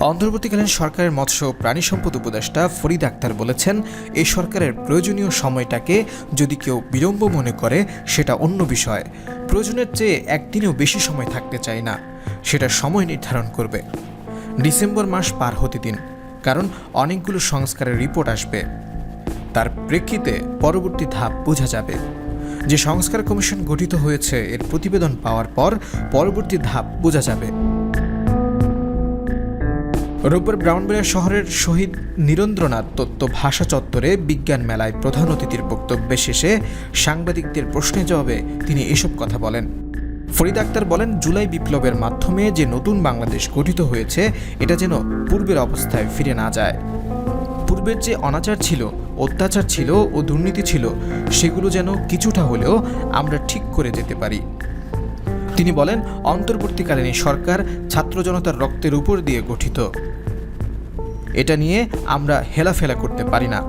অন্তর্বর্তীকালীন সরকারের মৎস্য প্রাণী সম্পদ উপদেষ্টা ফরিদ আক্তার বলেছেন এই সরকারের প্রয়োজনীয় সময়টাকে যদি কেউ বিলম্ব মনে করে, সেটা অন্য বিষয়। প্রয়োজনের চেয়ে একদিনেও বেশি সময় থাকতে চাই না। সেটা সময় নির্ধারণ করবে। ডিসেম্বর মাস পার হতে দিন, কারণ অনেকগুলো সংস্কারের রিপোর্ট আসবে। তার প্রেক্ষিতে পরবর্তী ধাপ বোঝা যাবে। যে সংস্কার কমিশন গঠিত হয়েছে, এর প্রতিবেদন পাওয়ার পর পরবর্তী ধাপ বোঝা যাবে। রোববার ব্রাউনবেরিয়া শহরের শহীদ নীরেন্দ্রনাথ তত্ত্ব ভাষা চত্বরে বিজ্ঞান মেলায় প্রধান অতিথির বক্তব্যে শেষে সাংবাদিকদের প্রশ্নে জবাবে তিনি এসব কথা বলেন। ফরিদ আক্তার বলেন, জুলাই বিপ্লবের মাধ্যমে যে নতুন বাংলাদেশ গঠিত হয়েছে, এটা যেন পূর্বের অবস্থায় ফিরে না যায়। পূর্বের যে অনাচার ছিল, অত্যাচার ছিল ও দুর্নীতি ছিল, সেগুলো যেন কিছুটা হলেও আমরা ঠিক করে যেতে পারি। তিনি বলেন, অন্তর্বর্তীকালীন সরকার ছাত্র জনতার রক্তের উপর দিয়ে গঠিত। এটা নিয়ে আমরা হেলাফেলা করতে পারি না।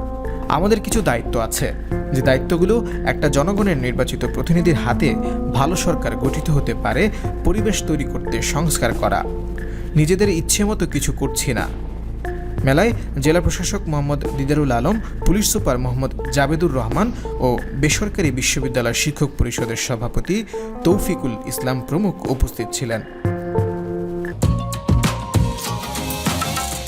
আমাদের কিছু দায়িত্ব আছে। যে দায়িত্বগুলো একটা জনগণের নির্বাচিত প্রতিনিধির হাতে ভালো সরকার গঠিত হতে পারে, পরিবেশ তৈরি করতে সংস্কার করা। নিজেদের ইচ্ছে মতো কিছু করছি না। মেলায় জেলা প্রশাসক মোহাম্মদ দিদারুল আলম, পুলিশ সুপার মোহাম্মদ জাবেদুর রহমান ও বেসরকারি বিশ্ববিদ্যালয় শিক্ষক পরিষদের সভাপতি তৌফিকুল ইসলাম প্রমুখ উপস্থিত ছিলেন।